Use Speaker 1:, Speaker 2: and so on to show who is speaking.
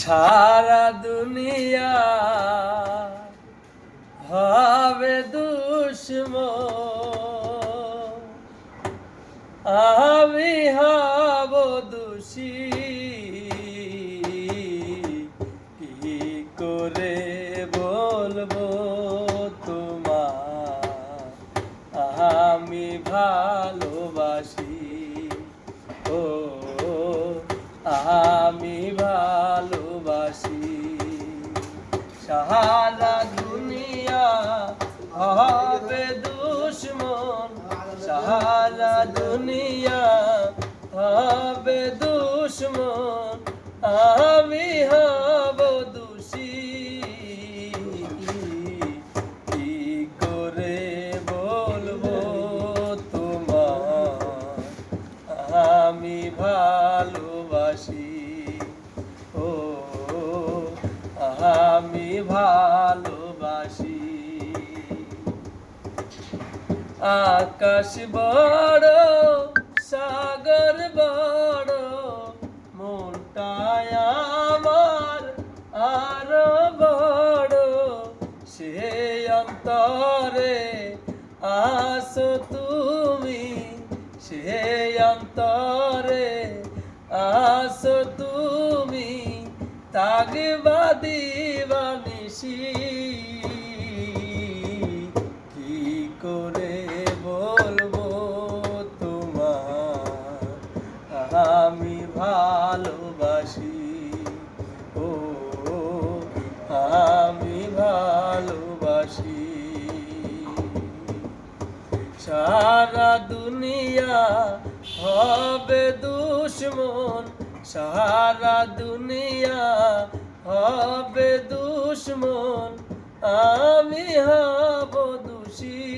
Speaker 1: সারা দুনিয়া হবে দুশ্ম আমি হব দোষী। কি করে বলব তোমার? আমি ভালোবাসি। ও আমি ভালোবাসি সারা দুনিয়া হবে দুশ্মন। সারা দুনিয়া হবে দুশ্মন। আমি হব দোষী। কি করে বলব তোমার আমি ভালোবাসি। ভালোবাসি। আকাশ বড়, সাগর বড় মনটায় আমার আরও বড়। সে অন্তরে আসো তুমি, সে অন্তরে আসো তুমি। তাগবা দিবানিসি কি করে বলব তোমার? আমি ভালোবাসি। ও, আমি ভালোবাসি। সারা দুনিয়া হবে দুশ্মন। সারা দুনিয়া হবে দুশ্মন আমি হব দোষী।